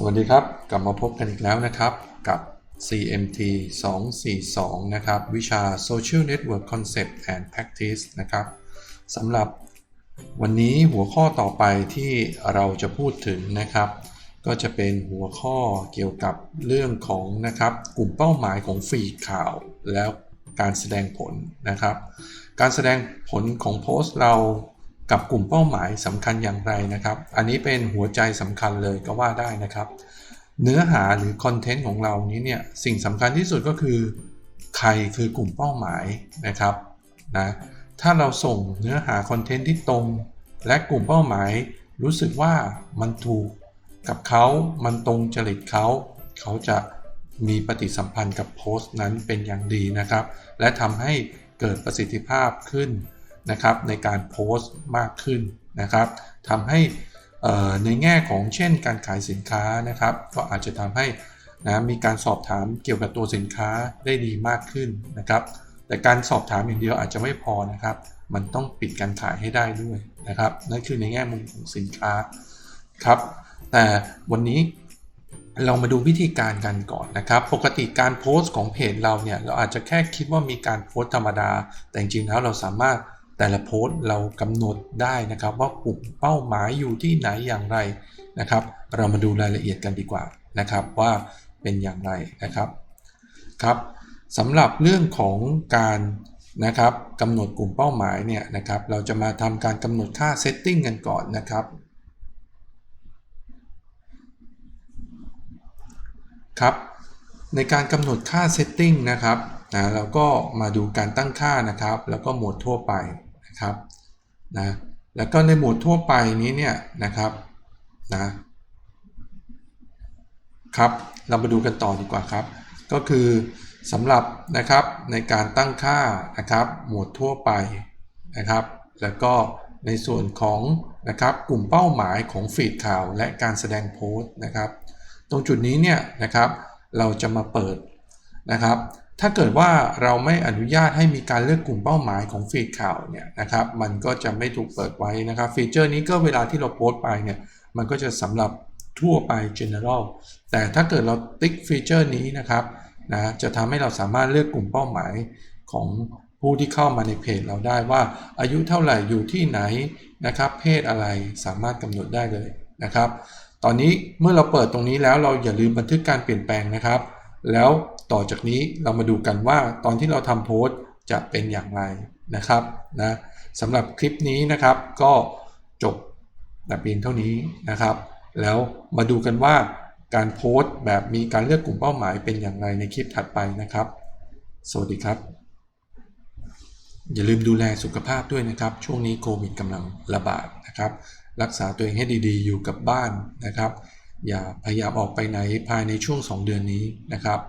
สวัสดีครับ กลับมาพบกันอีกแล้วนะครับ กับ CMT 242 นะครับ วิชา Social Network Concept and Practice นะครับสำหรับวันนี้หัวข้อต่อไปที่เราจะพูดถึงนะครับ ก็จะเป็นหัวข้อเกี่ยวกับเรื่องของนะครับ กลุ่มเป้าหมายของฟีดข่าว แล้วการแสดงผลนะครับ การแสดงผลของโพสต์เรา กับกลุ่มเป้าหมายสำคัญอย่างไรนะครับ อันนี้เป็นหัวใจสำคัญเลยก็ว่าได้นะครับ เนื้อหาหรือคอนเทนต์ของเรานี้เนี่ยสิ่งสำคัญที่สุดก็คือ ใครคือกลุ่มเป้าหมายนะครับนะถ้าเราส่งเนื้อหาคอนเทนต์ที่ตรง และกลุ่มเป้าหมาย รู้สึกว่ามันถูกกับเขา มันตรงจริตเขา เขาจะมีปฏิสัมพันธ์กับโพสต์นั้นเป็นอย่างดีนะครับ และทำให้เกิดประสิทธิภาพขึ้น นะครับในการโพสต์มากขึ้นนะครับทำให้ในแง่ของเช่นการขายสินค้านะครับ ก็อาจจะทำให้นะมีการสอบถามเกี่ยวกับตัวสินค้าได้ดีมากขึ้นนะครับ แต่การสอบถามอย่างเดียวอาจจะไม่พอนะครับ มันต้องปิดการขายให้ได้ด้วยนะครับนั่นคือในแง่มุมของสินค้าครับแต่วันนี้เรามาดูวิธีการกันก่อนนะครับ ปกติการโพสต์ของเพจเราเนี่ย เราอาจจะแค่คิดว่ามีการโพสต์ธรรมดา แต่จริงๆแล้วเราสามารถ แต่ละโพสต์เรากำหนดได้นะครับ ว่ากลุ่มเป้าหมายอยู่ที่ไหนอย่างไรนะครับ เรามาดูรายละเอียดกันดีกว่านะครับว่าเป็นอย่างไรนะครับครับสำหรับเรื่องของการนะครับกำหนดกลุ่มเป้าหมายเนี่ยนะครับเราจะมาทำการกำหนดค่าเซตติ้งกันก่อนนะครับครับในการกำหนดค่าเซตติ้งนะครับนะเราก็มาดูการตั้งค่านะครับ แล้วก็โหมดทั่วไป ครับนะแล้วก็ในหมวดทั่วไปนี้เนี่ยนะครับนะครับเรามาดูกันต่อดีกว่าครับ ก็คือสำหรับนะครับในการตั้งค่านะครับ หมวดทั่วไปนะครับ แล้วก็ในส่วนของนะครับกลุ่มเป้าหมายของฟีดข่าวและการแสดงโพสต์นะครับ ตรงจุดนี้เนี่ยนะครับเราจะมาเปิดนะครับ ถ้าเกิดว่าเราไม่อนุญาตให้มีการเลือกกลุ่มเป้าหมายของฟีดข่าวเนี่ยนะครับ มันก็จะไม่ถูกเปิดไว้นะครับ ฟีเจอร์นี้ก็เวลาที่เราโพสต์ไปเนี่ย มันก็จะสำหรับทั่วไป general แต่ถ้าเกิดเราติ๊กฟีเจอร์นี้นะครับนะจะทำให้เราสามารถเลือกกลุ่มเป้าหมายของผู้ที่เข้ามาในเพจเราได้ว่าอายุเท่าไหร่อยู่ที่ไหนนะครับ เพศอะไรสามารถกำหนดได้เลยนะครับ ตอนนี้เมื่อเราเปิดตรงนี้แล้วเราอย่าลืมบันทึกการเปลี่ยนแปลงนะครับ แล้ว ต่อจากนี้เรามาดูกันว่าตอนที่เราทำโพสต์จะเป็นอย่างไรนะครับนะสำหรับคลิปนี้นะครับก็จบแต่เพียงเท่านี้นะครับ แล้วมาดูกันว่าการโพสต์แบบมีการเลือกกลุ่มเป้าหมายเป็นอย่างไรในคลิปถัดไปนะครับ สวัสดีครับ อย่าลืมดูแลสุขภาพด้วยนะครับ ช่วงนี้โควิดกำลังระบาดนะครับ รักษาตัวเองให้ดีๆ อยู่กับบ้านนะครับ อย่าพยายามออกไปไหนภายในช่วง 2 เดือนนี้นะครับ